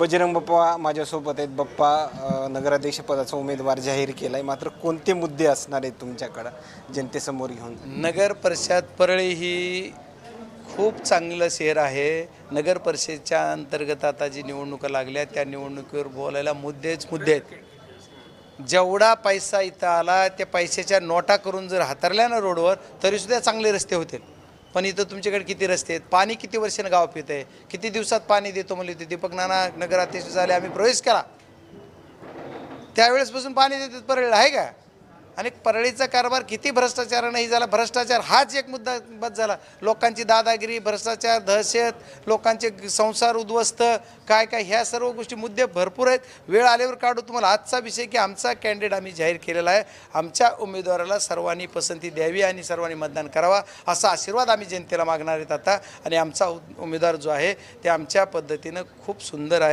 बजरंग बाप्पा माझ्यासोबत आहेत. बाप्पा नगराध्यक्षपदाचा नगराध्यक्ष पदाचा उमेदवार जाहीर केला आहे मात्र कोणते मुद्दे असणार आहेत तुमच्याकडं जनतेसमोर घेऊन? नगर परिषद परळी ही खूप चांगलं शहर आहे. नगर परिषदेच्या अंतर्गत आता जी निवडणुका लागल्या त्या निवडणुकीवर बोलायला मुद्देच मुद्दे आहेत. जेवढा पैसा इथं आला त्या पैशाच्या नोटा करून जर हातरल्या ना रोडवर तरीसुद्धा चांगले रस्ते होतील. पण इथं तुमच्याकडे किती रस्ते आहेत? पाणी किती वर्षानं गाव पित आहे? किती दिवसात पाणी देतो म्हणले होते? दीपक नाना नगराध्यक्ष झाले आम्ही प्रवेश केला. त्यावेळेसपासून पाणी देतात परळ आहे का? आणि परळीचा कारभार किती भ्रष्टाचार नाही झाला भ्रष्टाचार हाच एक मुद्दा बद झाला. लोकांची दादागिरी भ्रष्टाचार दहशत लोकांचे संसार उद्ध्वस्त काय काय ह्या सर्व गोष्टी मुद्दे भरपूर आहेत. वेळ आल्यावर काढू तुम्हाला आजचा विषय की आमचा कॅन्डिडेट आम्ही जाहीर केलेला आहे. आमच्या उमेदवाराला सर्वांनी पसंती द्यावी आणि सर्वांनी मतदान करावा असा आशीर्वाद आम्ही जनतेला मागणार आहेत आता. आणि आमचा उमेदवार जो आहे ते आमच्या पद्धतीनं खूप सुंदर आहे.